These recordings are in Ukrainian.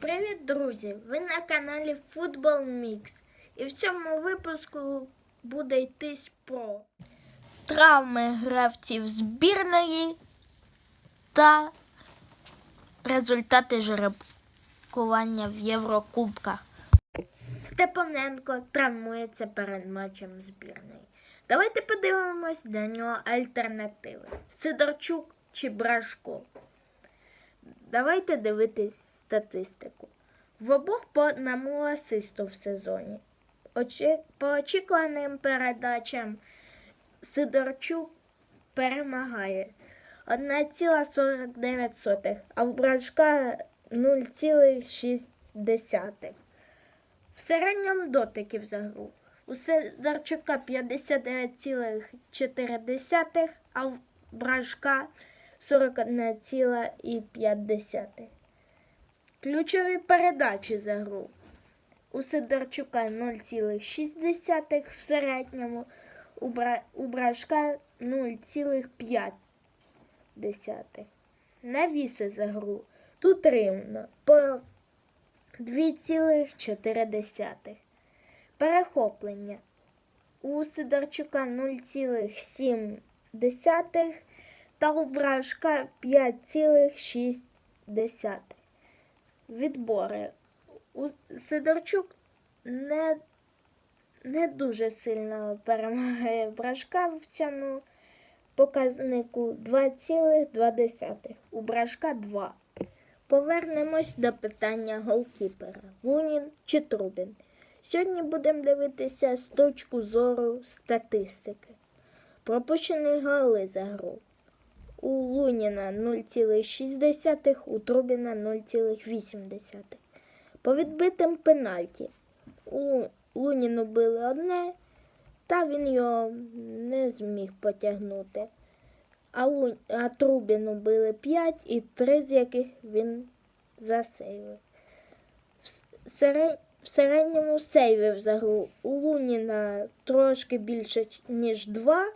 Привіт, друзі! Ви на каналі Football Mix. І в цьому випуску буде йтись про травми гравців збірної та результати жеребкування в Єврокубках. Степаненко травмується перед матчем збірної. Давайте подивимось для нього альтернативи: Сидорчук чи Брашко. Давайте дивитись статистику. В обох по одному асисту в сезоні. Очі... По очікуваним передачам Сидорчук перемагає 1,49, а в Брашка 0,6. В середньому дотиків за гру. У Сидорчука 59,4, а в Брашка 41,5. Ключові передачі за гру. У Сидорчука 0,6 в середньому, у, Бра... у Брашка 0,5. Навіси за гру. Тут рівно по 2,4. Перехоплення. У Сидорчука 0,7 та у Брашка 5,6. Відбори. Сидорчук не, не дуже сильно перемагає Брашка в цьому показнику 2,2. У Брашка 2. Повернемось до питання голкіпера. Лунін чи Трубін. Сьогодні будемо дивитися з точки зору статистики. Пропущені голи за гру. У Луніна 0,6, у Трубіна 0,8. По відбитим пенальті. У Луніну били одне, та він його не зміг потягнути. А, Лу... а Трубіну били 5 і 3 з яких він засейвив. В, серед... в середньому сейвив за гру у Луніна трошки більше, ніж 2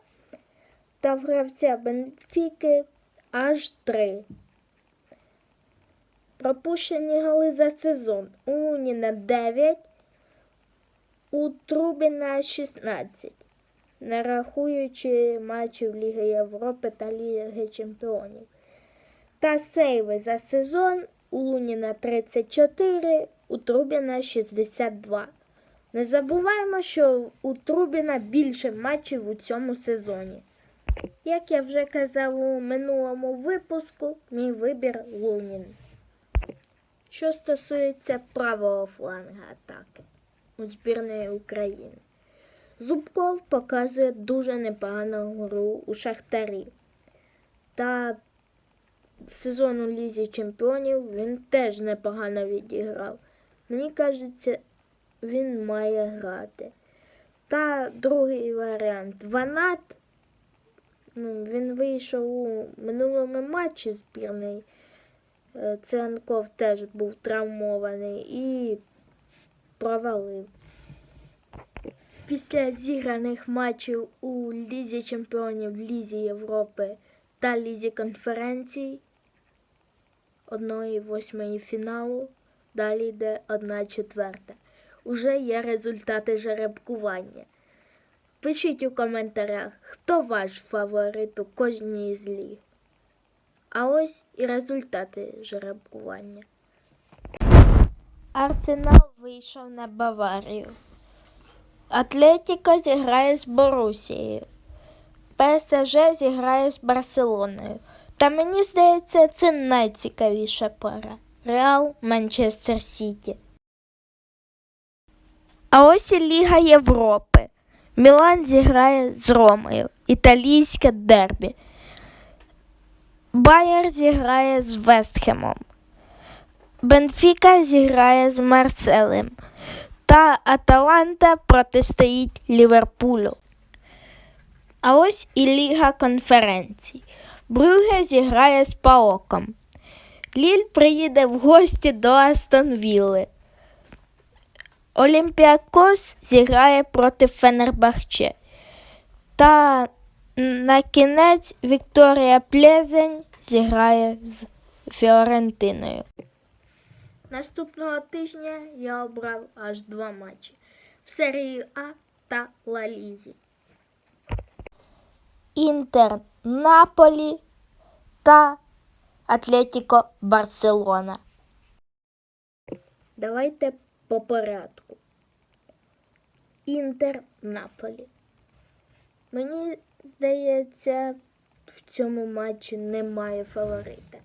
та гравця Бенфіки аж три. Пропущені голи за сезон. У Луніна 9, у Трубіна 16, не рахуючи матчів Ліги Європи та Ліги Чемпіонів. Та сейви за сезон у Луніна 34, у Трубіна 62. Не забуваємо, що у Трубіна більше матчів у цьому сезоні. Як я вже казав у минулому випуску, мій вибір Лунін. Що стосується правого фланга атаки у збірної України, Зубков показує дуже непогану гру у Шахтарі. Та сезон у Лізі Чемпіонів він теж непогано відіграв. Мені кажеться, він має грати. Та другий варіант Ванат. Ну, він вийшов у минулому матчі збірний. Е, Ценков теж був травмований і провалив. Після зіграних матчів у Лізі Чемпіонів, Лізі Європи та Лізі конференцій одної восьмої фіналу, далі йде одна четверта. Уже є результати жеребкування. Пишіть у коментарях, хто ваш фаворит у кожній з ліг. А ось і результати жеребкування. Арсенал вийшов на Баварію. Атлетіко зіграє з Борусією. ПСЖ зіграє з Барселоною. Та мені здається, це найцікавіша пара. Реал Манчестер Сіті. А ось і Ліга Європи. Мілан зіграє з Ромою. Італійське дербі. Байер зіграє з Вестхемом. Бенфіка зіграє з Марселем. Та Аталанта протистоїть Ліверпулю. А ось і Ліга конференцій. Брюге зіграє з Паоком. Ліль приїде в гості до Астон Вілли. Олімпіакос зіграє проти Фенербахче. Та на кінець Вікторія Плезень зіграє з Фіорентиною. Наступного тижня я обрав аж два матчі в серії А та Ла Лізі. Інтер Наполі та Атлетіко Барселона. Давайте по порядку. Інтер Наполі. Мені здається, в цьому матчі немає фаворита.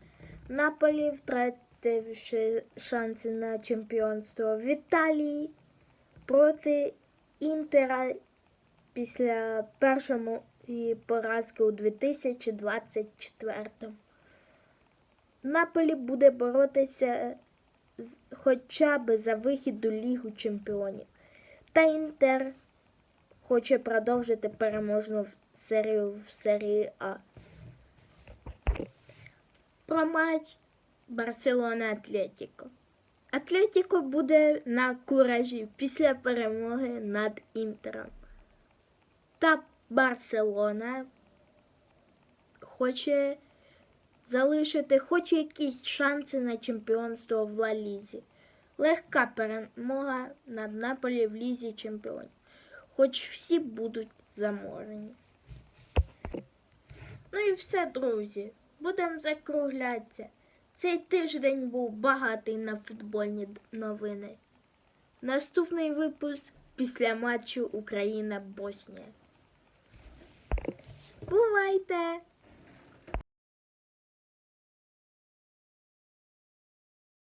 Наполі, втративши шанси на чемпіонство в Італії проти Інтера після першої поразки у 2024. Наполі буде боротися хоча б за вихід у Лігу Чемпіонів. Та Інтер хоче продовжити переможну серію в серії А. Про матч Барселона Атлетіко. Атлетіко буде на куражі після перемоги над Інтером. Та Барселона хоче залишити хоч якісь шанси на чемпіонство в Ла Лізі. Легка перемога над Наполі в Лізі чемпіонів. Хоч всі будуть заможені. Ну і все, друзі. Будемо закруглятися. Цей тиждень був багатий на футбольні новини. Наступний випуск після матчу Україна-Боснія. Бувайте!